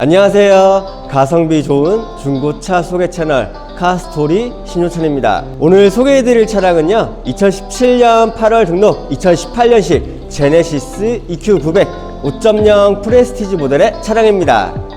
안녕하세요. 가성비 좋은 중고차 소개 채널 카스토리 신효찬입니다. 오늘 소개해드릴 차량은요, 2017년 8월 등록, 2018년식 제네시스 EQ900 5.0 프레스티지 모델의 차량입니다.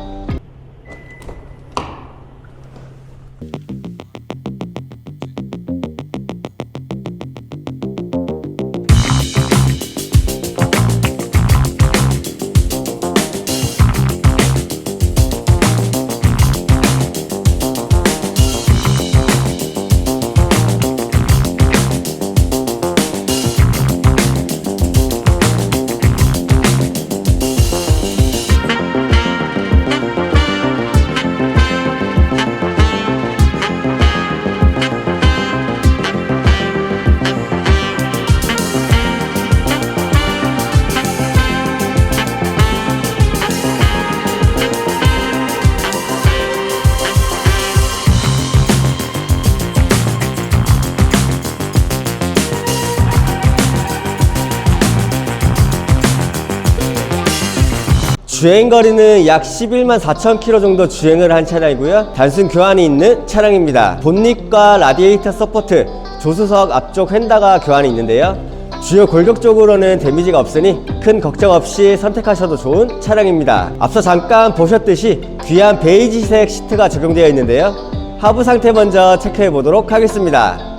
주행 거리는 약 11만 4천 킬로 정도 주행을 한 차량이고요. 단순 교환이 있는 차량입니다. 본닛과 라디에이터 서포트, 조수석 앞쪽 휀다가 교환이 있는데요. 주요 골격 쪽으로는 데미지가 없으니 큰 걱정 없이 선택하셔도 좋은 차량입니다. 앞서 잠깐 보셨듯이 귀한 베이지색 시트가 적용되어 있는데요. 하부 상태 먼저 체크해 보도록 하겠습니다.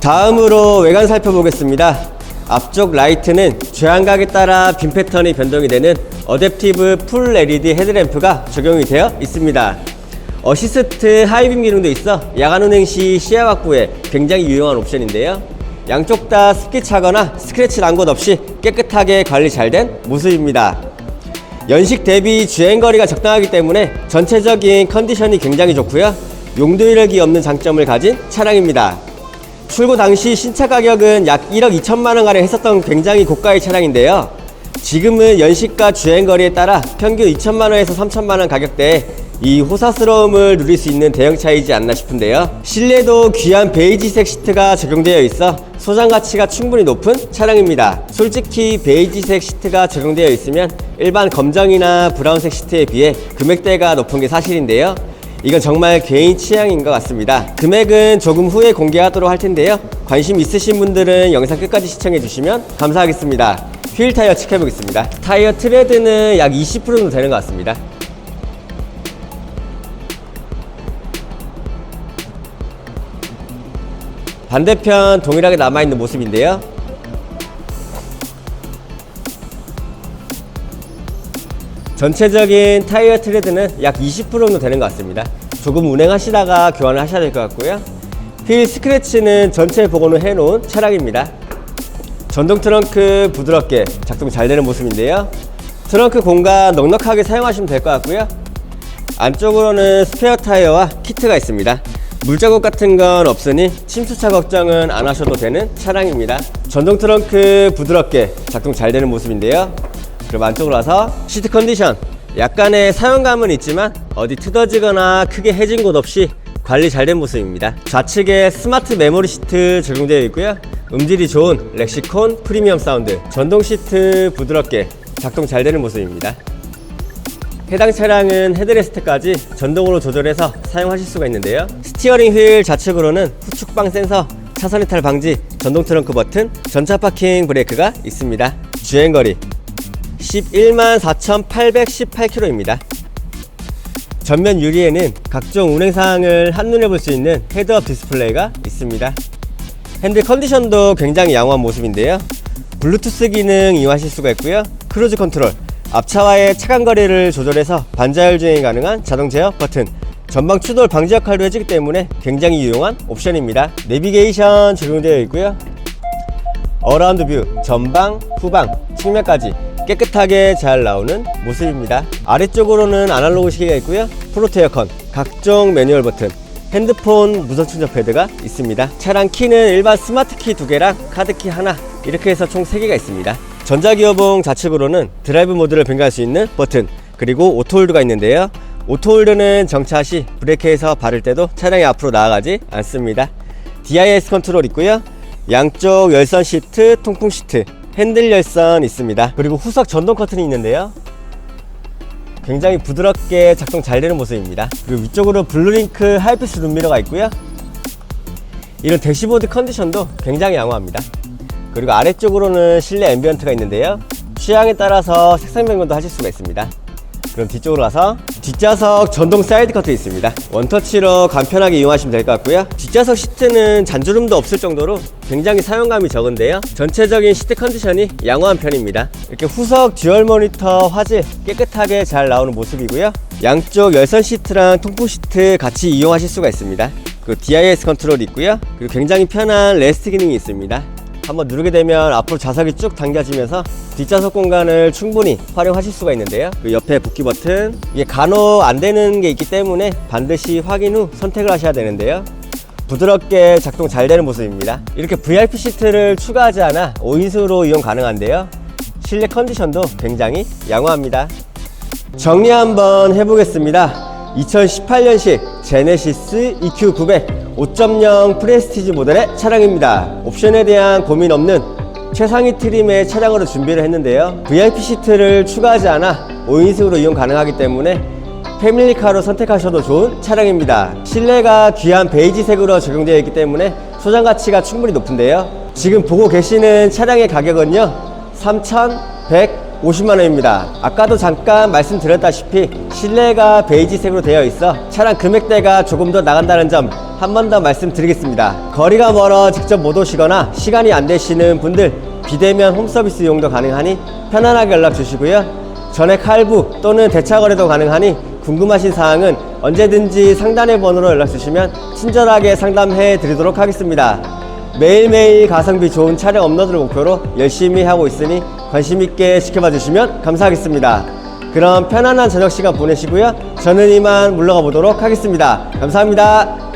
다음으로 외관 살펴보겠습니다. 앞쪽 라이트는 주행각에 따라 빔 패턴이 변동이 되는 어댑티브 풀 LED 헤드램프가 적용이 되어 있습니다. 어시스트 하이빔 기능도 있어 야간 운행 시 시야 확보에 굉장히 유용한 옵션인데요. 양쪽 다 습기 차거나 스크래치 난 곳 없이 깨끗하게 관리 잘 된 모습입니다. 연식 대비 주행 거리가 적당하기 때문에 전체적인 컨디션이 굉장히 좋고요. 용도 이력이 없는 장점을 가진 차량입니다. 출고 당시 신차 가격은 약 1억 2천만 원 가량 했었던 굉장히 고가의 차량인데요. 지금은 연식과 주행 거리에 따라 평균 2천만 원에서 3천만 원 가격대에 이 호사스러움을 누릴 수 있는 대형차이지 않나 싶은데요. 실내도 귀한 베이지색 시트가 적용되어 있어 소장 가치가 충분히 높은 차량입니다. 솔직히 베이지색 시트가 적용되어 있으면 일반 검정이나 브라운색 시트에 비해 금액대가 높은 게 사실인데요. 이건 정말 개인 취향인 것 같습니다. 금액은 조금 후에 공개하도록 할 텐데요. 관심 있으신 분들은 영상 끝까지 시청해 주시면 감사하겠습니다. 휠 타이어 체크해 보겠습니다. 타이어 트레드는 약 20% 정도 되는 것 같습니다. 반대편 동일하게 남아있는 모습인데요. 전체적인 타이어 트레드는 약 20% 정도 되는 것 같습니다. 조금 운행하시다가 교환을 하셔야 될 것 같고요. 휠 스크래치는 전체 복원을 해놓은 차량입니다. 전동 트렁크 부드럽게 작동 잘 되는 모습인데요. 트렁크 공간 넉넉하게 사용하시면 될 것 같고요. 안쪽으로는 스페어 타이어와 키트가 있습니다. 물자국 같은 건 없으니 침수차 걱정은 안 하셔도 되는 차량입니다. 전동 트렁크 부드럽게 작동 잘 되는 모습인데요. 그럼 안쪽으로 와서 시트 컨디션 약간의 사용감은 있지만 어디 뜯어지거나 크게 해진 곳 없이 관리 잘 된 모습입니다. 좌측에 스마트 메모리 시트 적용되어 있고요. 음질이 좋은 렉시콘 프리미엄 사운드 전동 시트 부드럽게 작동 잘 되는 모습입니다. 해당 차량은 헤드레스트까지 전동으로 조절해서 사용하실 수가 있는데요. 스티어링 휠 좌측으로는 후축방 센서, 차선 이탈 방지, 전동 트렁크 버튼, 전차 파킹 브레이크가 있습니다. 주행거리 11만 4,818km입니다. 전면 유리에는 각종 운행 사항을 한눈에 볼 수 있는 헤드업 디스플레이가 있습니다. 핸들 컨디션도 굉장히 양호한 모습인데요. 블루투스 기능 이용하실 수가 있고요. 크루즈 컨트롤, 앞차와의 차간 거리를 조절해서 반자율 주행이 가능한 자동 제어 버튼, 전방 추돌 방지 역할도 해주기 때문에 굉장히 유용한 옵션입니다. 내비게이션 적용되어 있고요. 어라운드 뷰, 전방, 후방, 측면까지 깨끗하게 잘 나오는 모습입니다. 아래쪽으로는 아날로그 시계가 있고요. 프로테 어컨, 각종 매뉴얼 버튼, 핸드폰 무선 충전 패드가 있습니다. 차량 키는 일반 스마트 키 두 개랑 카드 키 하나 이렇게 해서 총 3개가 있습니다. 전자기어봉 좌측으로는 드라이브 모드를 변경할 수 있는 버튼 그리고 오토홀드가 있는데요. 오토홀드는 정차 시 브레이크에서 바를 때도 차량이 앞으로 나아가지 않습니다. DIS 컨트롤 있고요. 양쪽 열선 시트, 통풍 시트, 핸들 열선 있습니다. 그리고 후석 전동 커튼이 있는데요. 굉장히 부드럽게 작동 잘 되는 모습입니다. 그리고 위쪽으로 블루링크 하이패스 룸미러가 있고요. 이런 대시보드 컨디션도 굉장히 양호합니다. 그리고 아래쪽으로는 실내 앰비언트가 있는데요. 취향에 따라서 색상 변경도 하실 수가 있습니다. 그럼 뒤쪽으로 가서 뒷좌석 전동 사이드 커트 있습니다. 원터치로 간편하게 이용하시면 될 것 같고요. 뒷좌석 시트는 잔주름도 없을 정도로 굉장히 사용감이 적은데요. 전체적인 시트 컨디션이 양호한 편입니다. 이렇게 후석 듀얼 모니터 화질 깨끗하게 잘 나오는 모습이고요. 양쪽 열선 시트랑 통풍 시트 같이 이용하실 수가 있습니다. 그 DIS 컨트롤 있고요. 그리고 굉장히 편한 레스트 기능이 있습니다. 한번 누르게 되면 앞으로 좌석이 쭉 당겨지면서 뒷좌석 공간을 충분히 활용하실 수가 있는데요. 그 옆에 복귀 버튼 이게 간호 안 되는 게 있기 때문에 반드시 확인 후 선택을 하셔야 되는데요. 부드럽게 작동 잘 되는 모습입니다. 이렇게 VIP 시트를 추가하지 않아 5인승으로 이용 가능한데요. 실내 컨디션도 굉장히 양호합니다. 정리 한번 해보겠습니다. 2018년식 제네시스 EQ900 5.0 프레스티지 모델의 차량입니다. 옵션에 대한 고민 없는 최상위 트림의 차량으로 준비를 했는데요. VIP 시트를 추가하지 않아 5인승으로 이용 가능하기 때문에 패밀리카로 선택하셔도 좋은 차량입니다. 실내가 귀한 베이지색으로 적용되어 있기 때문에 소장 가치가 충분히 높은데요. 지금 보고 계시는 차량의 가격은요. 3,150만 원입니다. 아까도 잠깐 말씀드렸다시피 실내가 베이지색으로 되어 있어 차량 금액대가 조금 더 나간다는 점 한 번 더 말씀드리겠습니다. 거리가 멀어 직접 못 오시거나 시간이 안 되시는 분들 비대면 홈서비스 이용도 가능하니 편안하게 연락 주시고요. 전액 할부 또는 대차 거래도 가능하니 궁금하신 사항은 언제든지 상단의 번호로 연락 주시면 친절하게 상담해 드리도록 하겠습니다. 매일매일 가성비 좋은 차량 업로드를 목표로 열심히 하고 있으니 관심 있게 지켜봐 주시면 감사하겠습니다. 그럼 편안한 저녁 시간 보내시고요. 저는 이만 물러가 보도록 하겠습니다. 감사합니다.